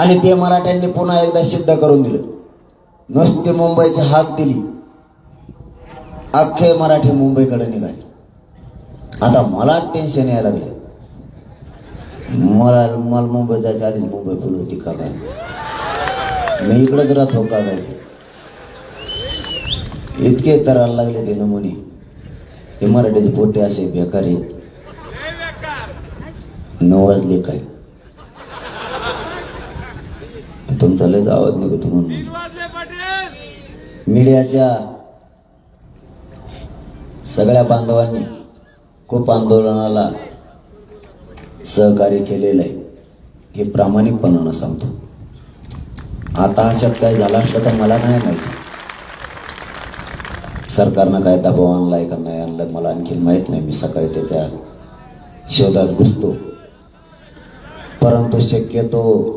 आणि ते मराठ्यांनी पुन्हा एकदा सिद्ध करून दिलं. नुसते मुंबईची हाक दिली. अख्खे मराठी मुंबईकडे निघाले. आता मला टेन्शन यायला लागले मला मला मुंबई जायच्या आधीच मुंबई फुल होती का काय मी इकडंच राहतो का काय इतके तरायला लागले ते नमुने. हे मराठीचे पोटे असे बेकारी नवाजले काय? तुमचा लयच आवाज निघतो म्हणून. मीडियाच्या सगळ्या बांधवांनी खूप आंदोलनाला सहकार्य केलेलं आहे. हे प्रामाणिकपणानं सांगतो. आता अशात काय झाला असलं तर मला नाही माहिती. सरकारनं काय दबाव आणलाय का नाही आणलं मला आणखीन माहीत नाही. मी सकाळी त्याच्या शोधात घुसतो. परंतु शक्यतो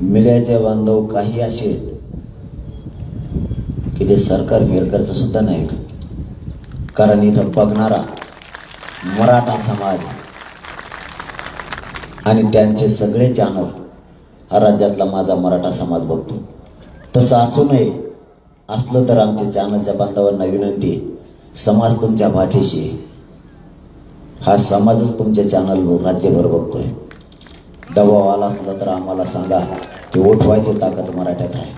मीडियाचे बांधव काही असे की ते सरकार बिरकरचं सुद्धा नाही कारण इथं बघणारा मराठा समाज आणि त्यांचे सगळे चॅनल हा राज्यातला माझा मराठा समाज बघतो. तसं असू नये असलं तर आमच्या चॅनलच्या बांधवांना विनंती समाज तुमच्या पाठीशी हा समाजच तुमच्या चॅनलवर राज्यभर बघतोय. दबाव आला असला तर आम्हाला सांगा की उठवायची ताकद मराठ्यात आहे.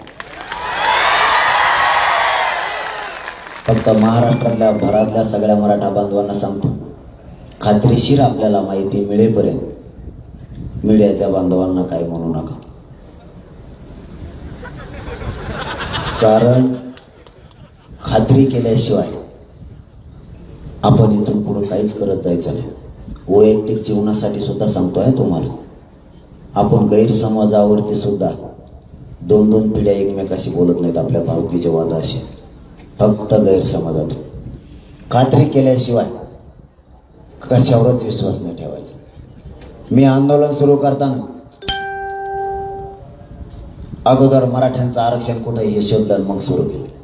फक्त महाराष्ट्रातल्या भरातल्या सगळ्या मराठा बांधवांना सांगतो खात्रीशीर आपल्याला माहिती मिळेपर्यंत मीडियाच्या बांधवांना काही म्हणू नका. कारण खात्री केल्याशिवाय आपण इथून पुढे काहीच करत जायचं नाही. वैयक्तिक जीवनासाठी सुद्धा सांगतोय तुम्हाला. आपण गैरसमाजावरती सुद्धा दोन दोन पिढ्या एकमेकाशी बोलत नाहीत आपल्या भावकीच्या वादाशी. फक्त गैरसमाजातून खात्री केल्याशिवाय कशावरच विश्वास नाही ठेवायचा. मी आंदोलन सुरू करताना अगोदर मराठ्यांचं आरक्षण कुठं हे शोधलं मग सुरू केलं.